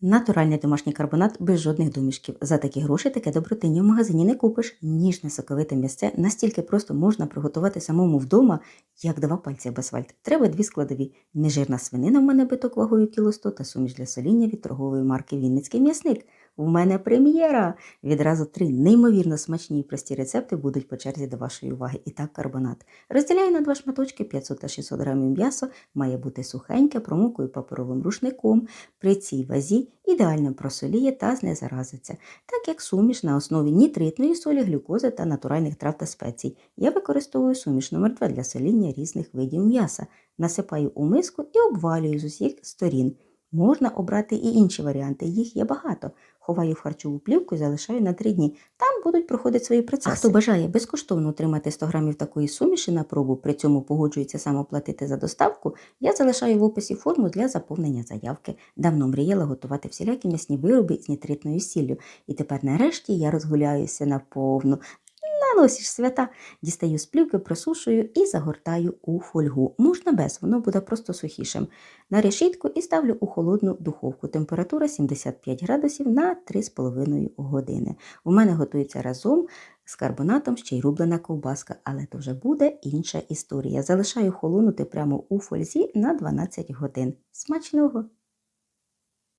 Натуральний домашній карбонат без жодних домішків. За такі гроші таке добротині в магазині не купиш. Ніжне соковите місце настільки просто можна приготувати самому вдома, як два пальці об асфальт. Треба дві складові. Нежирна свинина в мене биток вагою кіло 100 та суміш для соління від торгової марки Вінницький м'ясник. У мене прем'єра! Відразу три неймовірно смачні і прості рецепти будуть по черзі до вашої уваги. І так карбонат. Розділяю на два шматочки 500 та 600 грамів м'ясо, має бути сухеньке, промокую паперовим рушником. При цій вазі ідеально просоліє та знезаразиться, так як суміш на основі нітритної солі, глюкози та натуральних трав та спецій. Я використовую суміш номер 2 для соління різних видів м'яса. Насипаю у миску і обвалюю з усіх сторін. Можна обрати і інші варіанти, їх є багато. Ховаю в харчову плівку і залишаю на три дні. Там будуть проходити свої процеси. А хто бажає безкоштовно отримати 100 грамів такої суміші на пробу, при цьому погоджується сам оплатити за доставку, я залишаю в описі форму для заповнення заявки. Давно мріяла готувати всілякі м'ясні вироби з нітритною сіллю. І тепер нарешті я розгуляюся наповну. Носі ж свята дістаю з плівки, просушую і загортаю у фольгу. Можна без, воно буде просто сухішим. На решітку і ставлю у холодну духовку. Температура 75 градусів на 3,5 години. У мене готується разом з карбонатом ще й рублена ковбаска, але то вже буде інша історія. Залишаю холонути прямо у фользі на 12 годин. Смачного!